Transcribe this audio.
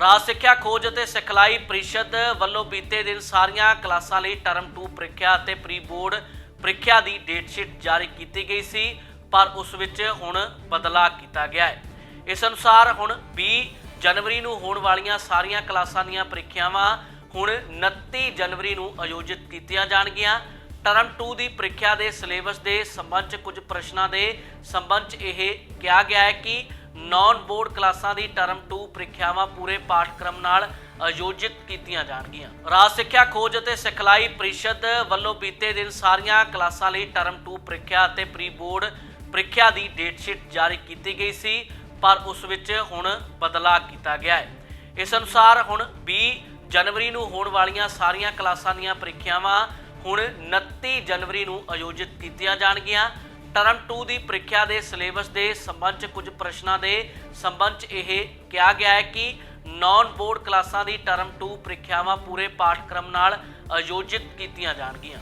ਰਾਜ ਸਿੱਖਿਆ ਖੋਜ ਅਤੇ ਸਿਖਲਾਈ ਪ੍ਰੀਸ਼ਦ ਵੱਲੋਂ ਬੀਤੇ ਦਿਨ ਸਾਰੀਆਂ ਕਲਾਸਾਂ ਲਈ ਟਰਮ 2 ਪ੍ਰੀਖਿਆ ਅਤੇ ਪ੍ਰੀ ਬੋਰਡ ਪ੍ਰੀਖਿਆ ਦੀ ਡੇਟ ਸ਼ੀਟ ਜਾਰੀ ਕੀਤੀ ਗਈ ਸੀ, ਪਰ ਉਸ ਵਿੱਚ ਹੁਣ ਬਦਲਾਅ ਕੀਤਾ ਗਿਆ ਹੈ। ਇਸ ਅਨੁਸਾਰ ਹੁਣ 20 ਜਨਵਰੀ ਨੂੰ ਹੋਣ ਵਾਲੀਆਂ ਸਾਰੀਆਂ ਕਲਾਸਾਂ ਦੀਆਂ ਪ੍ਰੀਖਿਆਵਾਂ ਹੁਣ 29 ਜਨਵਰੀ ਨੂੰ ਆਯੋਜਿਤ ਕੀਤੀਆਂ ਜਾਣਗੀਆਂ। ਟਰਮ 2 ਦੀ ਪ੍ਰੀਖਿਆ ਦੇ ਸਿਲੇਬਸ ਦੇ ਸੰਬੰਧ 'ਚ ਕੁਝ ਪ੍ਰਸ਼ਨਾਂ ਦੇ ਸੰਬੰਧ 'ਚ ਇਹ ਕਿਹਾ ਗਿਆ ਹੈ ਕਿ ਨਾਨ ਬੋਰਡ ਕਲਾਸਾਂ ਦੀ ਟਰਮ 2 ਪ੍ਰੀਖਿਆਵਾਂ ਪੂਰੇ ਪਾਠਕ੍ਰਮ ਨਾਲ ਆਯੋਜਿਤ ਕੀਤੀਆਂ ਜਾਣਗੀਆਂ। ਰਾਜ ਸਿੱਖਿਆ ਖੋਜ ਅਤੇ ਸਿਖਲਾਈ ਪ੍ਰੀਸ਼ਦ ਵੱਲੋਂ ਬੀਤੇ ਦਿਨ ਸਾਰੀਆਂ ਕਲਾਸਾਂ ਲਈ ਟਰਮ 2 ਪ੍ਰੀਖਿਆ ਅਤੇ ਪ੍ਰੀ ਬੋਰਡ ਪ੍ਰੀਖਿਆ ਦੀ ਡੇਟ ਸ਼ੀਟ ਜਾਰੀ ਕੀਤੀ ਗਈ ਸੀ, ਪਰ ਉਸ ਵਿੱਚ ਹੁਣ ਬਦਲਾਅ ਕੀਤਾ ਗਿਆ ਹੈ। ਇਸ ਅਨੁਸਾਰ ਹੁਣ 20 ਜਨਵਰੀ ਨੂੰ ਹੋਣ ਵਾਲੀਆਂ ਸਾਰੀਆਂ ਕਲਾਸਾਂ ਦੀਆਂ ਪ੍ਰੀਖਿਆਵਾਂ ਹੁਣ 29 ਜਨਵਰੀ ਨੂੰ ਆਯੋਜਿਤ ਕੀਤੀਆਂ ਜਾਣਗੀਆਂ। ਟਰਮ 2 ਦੀ ਪ੍ਰੀਖਿਆ ਦੇ ਸਿਲੇਬਸ ਦੇ ਸੰਬੰਧ 'ਚ ਕੁਝ ਪ੍ਰਸ਼ਨਾਂ ਦੇ ਸੰਬੰਧ 'ਚ ਇਹ ਕਿਹਾ ਗਿਆ ਹੈ ਕਿ ਨਾਨ ਬੋਰਡ ਕਲਾਸਾਂ ਦੀ ਟਰਮ 2 ਪ੍ਰੀਖਿਆਵਾਂ ਪੂਰੇ ਪਾਠਕ੍ਰਮ ਨਾਲ ਆਯੋਜਿਤ ਕੀਤੀਆਂ ਜਾਣਗੀਆਂ।